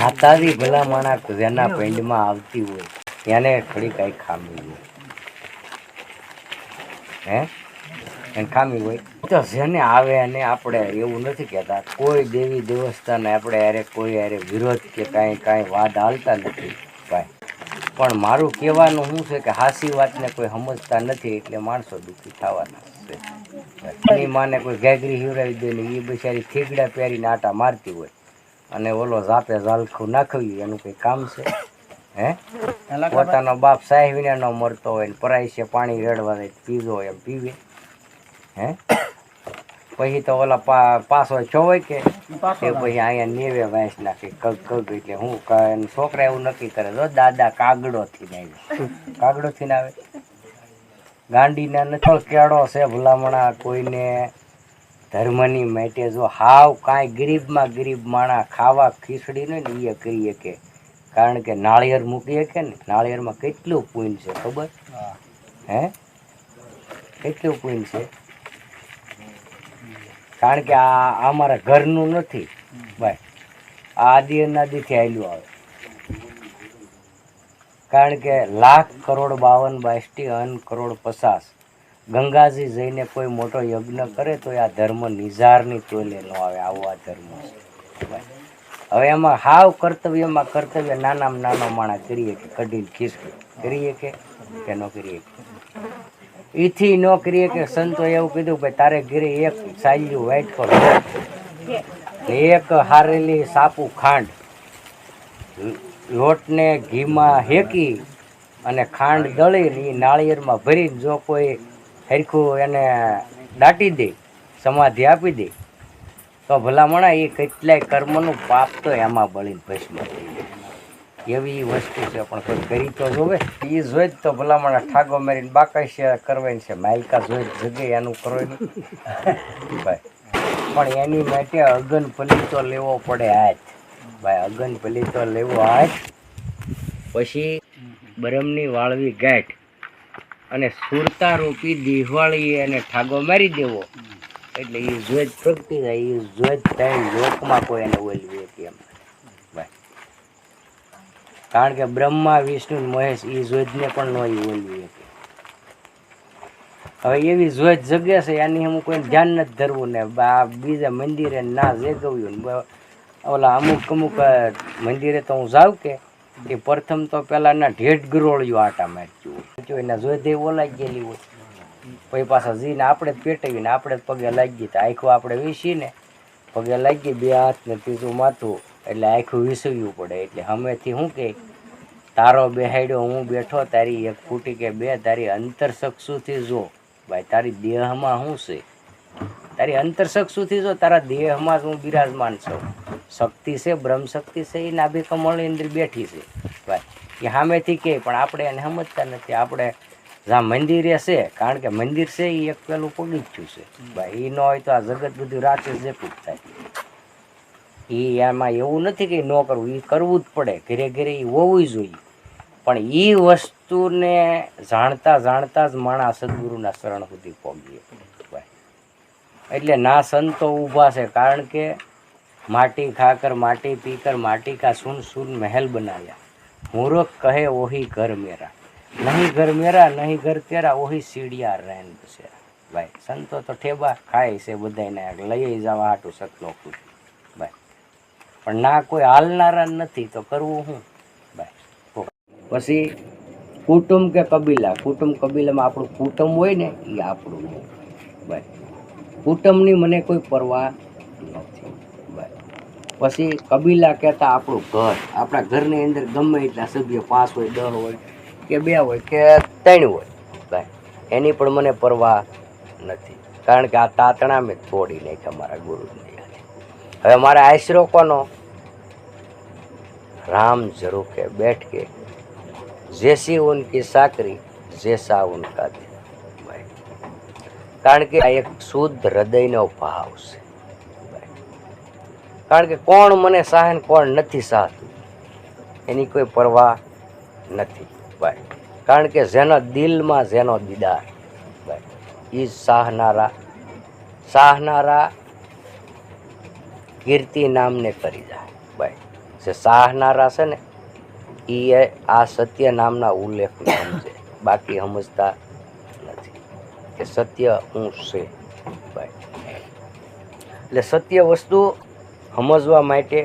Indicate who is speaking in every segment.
Speaker 1: માતાજી ભલા માણા જેના પેન્ડમાં આવતી હોય એને થોડી કઈ ખામી હોય. હે? એને ખામી હોય? તો જેને આવે અને આપણે એવું નથી કહેતા. કોઈ દેવી દેવસ્થાને આપણે અરે કોઈ અરે વિરોધ કે કાંઈ કાંઈ વાદ હાલતા નથી કાંઈ. પણ મારું કહેવાનું શું છે કે હાસી વાતને કોઈ સમજતા નથી એટલે માણસો દુઃખી થવાના છે. એની માને કોઈ ઘેગરી હિવરાવી દે ને એ બિચારી થીગડા પહેરીને આટા મારતી હોય. અને ઓલો જાતે ઝાલખું નાખવી એનું કંઈ કામ છે? હે? પોતાનો બાપ સાહેબને ન મરતો હોય ને પરાઈ છે પાણી રેડવા દે પીધો એમ પીવે. હે? પછી તો ઓલા પાસો હોય કે એ પછી અહીંયા નેવે વાંસ નાખે કગ કગ એટલે હું છોકરા એવું નક્કી કરે જો દાદા કાગડો થી આવે. કાગડો થી આવે? ગાંડીના નચોળ કેળો છે ભલામણા કોઈને ધર્મની માટે જો હાવ કાંઈ ગરીબમાં ગરીબ માણા ખાવા ખીચડી ને એ કરીએ કે કારણ કે નાળિયેર મૂકીએ કે ને નાળિયેરમાં કેટલું પૂન છે ખબર? હે. કેટલું પૂન છે? કારણ કે આ અમારા ઘરનું નથી. ભાઈ આ આદિ અનાદિથી આવેલું આવે. કારણ કે લાખ કરોડ બાવન બાયસ્ટી અન કરોડ પચાસ. ગંગાજી જઈને કોઈ મોટો યજ્ઞ કરે તો આ ધર્મ નિઝારની તોલે ન આવે, આવો આ ધર્મ છે. હવે એમાં હાવ કર્તવ્યમાં કર્તવ્ય નાનામાં નાનો માણસ કરીએ કે કઢીને ખીસકે. કરીએ કે કે ન કરીએ કે? ઈથી ન કરીએ કે સંતો એવું કીધું કે તારે ઘરે એક સાલ્યું વાઈટ કરો એક હારેલી સાપુ ખાંડ. લોટને ઘીમાં હેકી અને ખાંડ દળીને એ નાળિયેરમાં ભરીને જો કોઈ હરખું એને દાટી દે, સમાધિ આપી દે. તો ભલામણા એ કેટલાય કર્મનું પાપ તો એમાં બળીને ભસ્મ એવી વસ્તુ છે પણ કોઈ કરી તો જોવે. એ જોઈ જ તો ભલામણા ઠાગો મારીને બાકાઈ છે કરવાની છે. માયકા જોઈ જગ્યાએ એનું કરવાનું ભાઈ, પણ એની માટે અગન પલીતો લેવો પડે હાથ ભાઈ, અગન પલીતો લેવો હાથ પછી બરમની વાળવી ગાંઠ. અને સુરતા રૂપી દિવાળી અને ઠાગો મારી દેવો. એટલે એ જોજ જ પ્રગટી જાય એ જોજ થાય, લોકમાં કોઈ એને ઓલવી હતી એમ. કારણ કે બ્રહ્મા, વિષ્ણુ મહેશ એ જોજને પણ ન ઓલવી હતી હવે એવી જોજ જગ્યા છે એની હું કોઈ ધ્યાન નથી ધરવું ને બા બીજા મંદિરે ના જેગવ્યું ને ઓલા અમુક અમુક મંદિરે તો હું જાઉં કે એ પ્રથમ તો પહેલાંના ઢેઢ ગરોળિયું આટા મારતું હોય જોઈ દે ઓલાઈ ગયેલી હોય. પછી પાછા જઈને આપણે જ પેટાવીને આપણે જ પગે લાગી તો આખું આપણે વીસીને પગે લાગી બે હાથ ને ત્રીજું માથું એટલે આખું વીસવ્યું પડે. એટલે હમેથી શું કે, તારો બેહાડ્યો, હું બેઠો, તારી એક ફૂટી કે બે, તારી અંતરસક્ષુથી જો. ભાઈ, તારી દેહમાં શું છે? તારી અંતરચક્ષુથી જો, તારા દેહમાં જ હું બિરાજમાન છું. શક્તિ છે બ્રહ્મ શક્તિ છે એ નાભી કમળ અંદર બેઠી છે. ભાઈ એ સામેથી કહે પણ આપણે એને સમજતા નથી. આપણે જ્યાં મંદિરે છે કારણ કે મંદિર છે એ એક પેલું પગીચું છે. ભાઈ એ ન હોય તો આ જગત બધું રાતે જેટલું જ થાય. એ એમાં એવું નથી કે ન કરવું એ કરવું જ પડે. ઘરે ઘરે એ હોવું જોઈએ. પણ એ વસ્તુને જાણતા જાણતા જ માણસ સદગુરુના શરણ સુધી પહોંચીએ ભાઈ એટલે ના સંતો ઊભા છે કારણ કે માટી ખાકર, માટી પીકર, માટી કા સુન સુન મહેલ બનાવ્યા મૂરખ કહે, ઓહી ઘર મેરા. નહીં ઘર મેરા, નહીં ઘર તેરા, ઓહી સીડિયા રહેન બસેરા ભાઈ, સંતો તો ઠેબા ખાય છે બધાને લઈ જવા હાટું સકનો ખુદ ભાઈ, પણ ના કોઈ હાલનારા નથી, તો કરવું હું? ભાઈ પછી કુટુંબ કે કબીલા? કુટુંબ કબીલામાં આપણું કુટુંબ હોય ને, એ આપણું છે ભાઈ, કુટુંબની મને કોઈ પરવા નથી પછી કબીલા કહેતા આપણું ઘર. આપણા ઘરની અંદર ગમે એટલા સભ્ય પાંચ હોય, દસ હોય કે બે હોય કે ત્રણ હોય. ભાઈ, એની પણ મને પરવા નથી. કારણ કે આ તાતણા મેં તોડી નાખ્યા મારા ગુરુની હવે મારે આશરો કોનો? રામ ઝરૂકે બેઠ કે જેસી ઉનકી સાકરી જેસા ઉનકા કારણ કે આ એક શુદ્ધ હૃદયનો ભાવ છે. કારણ કે કોણ મને સહાય કોણ નથી સાહતું એની કોઈ પરવા નથી. ભાઈ કારણ કે જેનો દિલમાં જેનો દીદાર. ભાઈ એ સાહનારા સાહનારા કીર્તિ નામને કરી જાય. ભાઈ જે સાહનારા છે ને એ આ સત્ય નામના ઉલ્લેખને સમજે. બાકી સમજતા નથી કે સત્ય હું છે. ભાઈ એટલે સત્ય વસ્તુ સમજવા માટે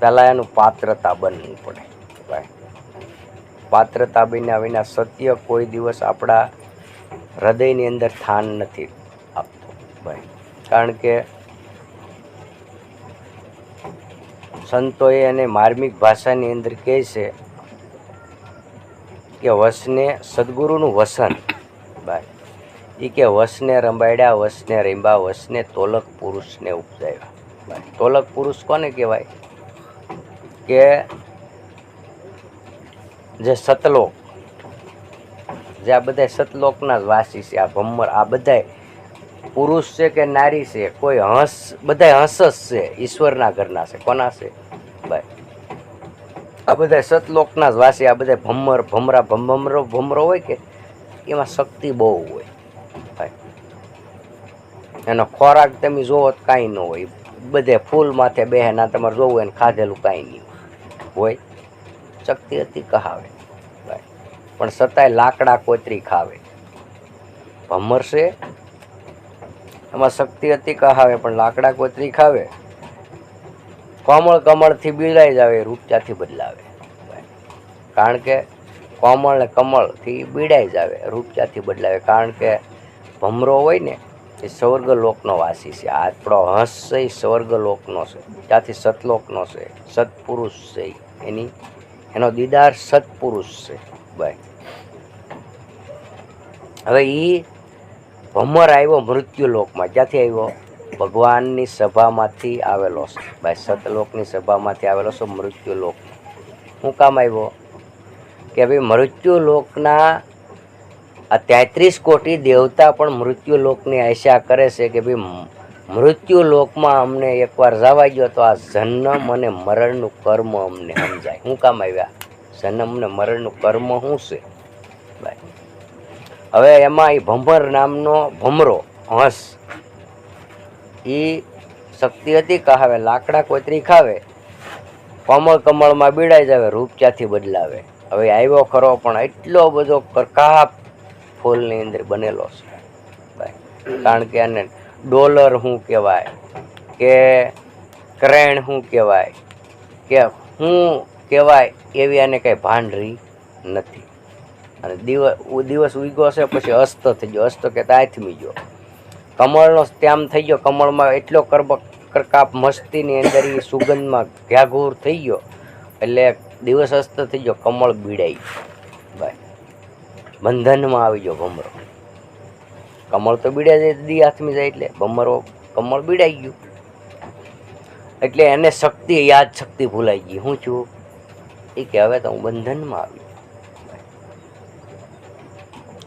Speaker 1: પહેલાં એનું પાત્રતા બનવું પડે. ભાઈ, પાત્રતા બન્યા વિના સત્ય કોઈ દિવસ આપણા હૃદયની અંદર સ્થાન નથી આપતું, ભાઈ. કારણ કે સંતોએ એને માર્મિક ભાષાની અંદર કહે છે કે વસને સદગુરુનું વસન, ભાઈ. એ કે વસને રંબાડ્યા વસને રીંબા, વસને તોલક પુરુષને ઉપજાવ્યા તોલક પુરુષ કોને કહેવાય? કે જે સતલોક, જે આ બધા સતલોકના જ વાસી છે, આ ભમ્મર, આ બધાય પુરુષ છે કે નારી છે, કોઈ હંસ બધા હંસસ છે, ઈશ્વરના ઘરના છે. કોના છે? ભાઈ આ બધા સતલોકના જ વાસી, આ બધા ભમ્મર, ભમરા ભમરો ભમરો હોય કે? એમાં શક્તિ બહુ હોય. એનો ખોરાક તમે જોવો તો કાંઈ ન હોય. બધે ફૂલ માથે બેહે ના તમારે જોવું હોય ને ખાધેલું કાંઈ નહીં હોય. શક્તિ હતી કહાવે પણ છતાંય લાકડા કોતરી ખાવે. ભમર છે? એમાં શક્તિ હતી કહાવે પણ લાકડા કોતરી ખાવે? કોમળ કમળથી બીડાઈ જાવે, રૂપચાથી બદલાવે. કારણ કે કોમળ ને કમળથી બીડાઈ જાવે, રૂપચાથી બદલાવે. કારણ કે ભમરો હોય ને એ સ્વર્ગ લોકનો વાસી છે. આ આપણો હંસ છે, એ સ્વર્ગ લોકનો છે. ત્યાંથી સતલોકનો છે. સત્પુરુષ છે એની, એનો દીદાર સત્પુરુષ છે. ભાઈ હવે એ ભમર આવ્યો મૃત્યુ લોકમાં ક્યાંથી આવ્યો? ભગવાનની સભામાંથી આવેલો છે. ભાઈ સતલોકની સભામાંથી આવેલો છે મૃત્યુ લોક શું કામ આવ્યો? કે ભાઈ મૃત્યુ લોકના આ તેત્રીસ કોટી દેવતા પણ મૃત્યુ લોકની આશા કરે છે કે ભાઈ મૃત્યુલોકમાં મૃત્યુ લોકમાં અમને એકવાર જવા ગયો તો આ જન્મ અને મરણનું કર્મ અમને સમજાય. શું કામ આવ્યા? જન્મ ને મરણનું કર્મ શું છે? હવે એમાં એ ભમર નામનો ભમરો, હંસ એ શક્તિ હતી કહાવે લાકડા કોતરી ખાવે, કમળ કમળમાં બીડાઈ જાવે રૂપચાથી બદલાવે? હવે આવ્યો ખરો પણ એટલો બધો પ્રકાપ ફૂલની અંદર બનેલો છે કારણ કે એને ડોલર શું કહેવાય કે ક્રેણ શું કહેવાય કે હું કહેવાય એવી એને કંઈ ભાંડરી નથી. અને દિવસ દિવસ ઉગ્યો છે, પછી અસ્ત થઈ ગયો. અસ્ત કે તાથમી ગયો. કમળનો ત્યામ થઈ ગયો. કમળમાં એટલો કરબ, કરકાપ મસ્તીની અંદર એ સુગંધમાં ઘ્યાઘૂર થઈ ગયો. એટલે દિવસ અસ્ત થઈ ગયો. કમળ બીડાઈ ગયું. બંધનમાં આવી ગયો ભમરો. કમળ તો બીડા જાય, દી હાથમી જાય એટલે ભમરો કમળ બીડાઈ ગયું. એટલે એને શક્તિ, યાદ શક્તિ ભૂલાઈ ગઈ. હું છું? એ કે હવે તો હું બંધનમાં આવી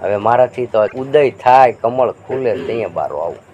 Speaker 1: હવે મારાથી તો ઉદય થાય, કમળ ખુલે ત્યાં બારો આવું.